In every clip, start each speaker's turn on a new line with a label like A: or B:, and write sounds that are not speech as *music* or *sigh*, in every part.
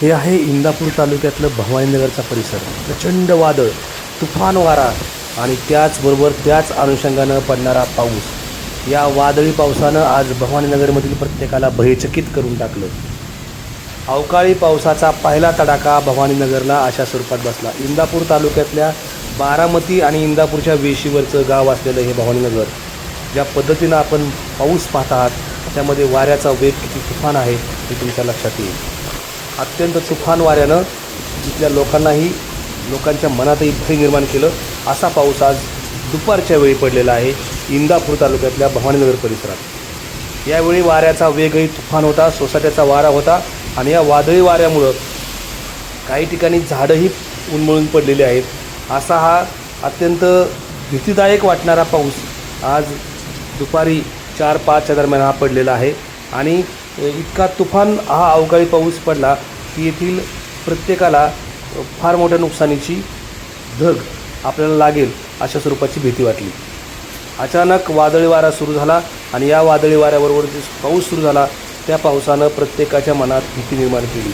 A: हे आहे इंदापूर तालुक्यातलं भवानीनगरचा परिसर. प्रचंड वादळ तुफान वारा आणि त्याचबरोबर त्याच अनुषंगानं पडणारा पाऊस. या वादळी पावसानं आज भवानीनगरमधील प्रत्येकाला भयचकित करून टाकलं. अवकाळी पावसाचा पहिला तडाखा भवानीनगरला अशा स्वरूपात बसला. इंदापूर तालुक्यातल्या बारामती आणि इंदापूरच्या वेशीवरचं गाव असलेलं हे भवानीनगर ज्या पद्धतीनं आपण पाऊस पाहत आहात त्यामध्ये वाऱ्याचा वेग किती तुफान आहे हे तुमच्या लक्षात येईल. अत्यंत तुफान वाऱ्यानं इथल्या लोकांनाही लोकांच्या मनातही भय निर्माण केलं. असा पाऊस आज दुपारच्या वेळी पडलेला आहे इंदापूर तालुक्यातल्या भवानीनगर परिसरात. यावेळी वाऱ्याचा वेगही तुफान होता सोसाट्याचा वारा होता आणि या वादळी वाऱ्यामुळं काही ठिकाणी झाडंही उन्मळून पडलेली आहेत. असा हा अत्यंत भीतीदायक वाटणारा पाऊस आज दुपारी चार पाचच्या दरम्यान हा पडलेला आहे. आणि इतका तुफान हा अवकाळी पाऊस पडला की येथील प्रत्येकाला फार मोठ्या नुकसानीची धग आपल्याला लागेल अशा स्वरूपाची भीती वाटली. अचानक वादळी वारा सुरू झाला आणि या वादळी वाऱ्याबरोबर जो पाऊस सुरू झाला त्या पावसानं प्रत्येकाच्या मनात भीती निर्माण केली.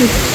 A: *laughs*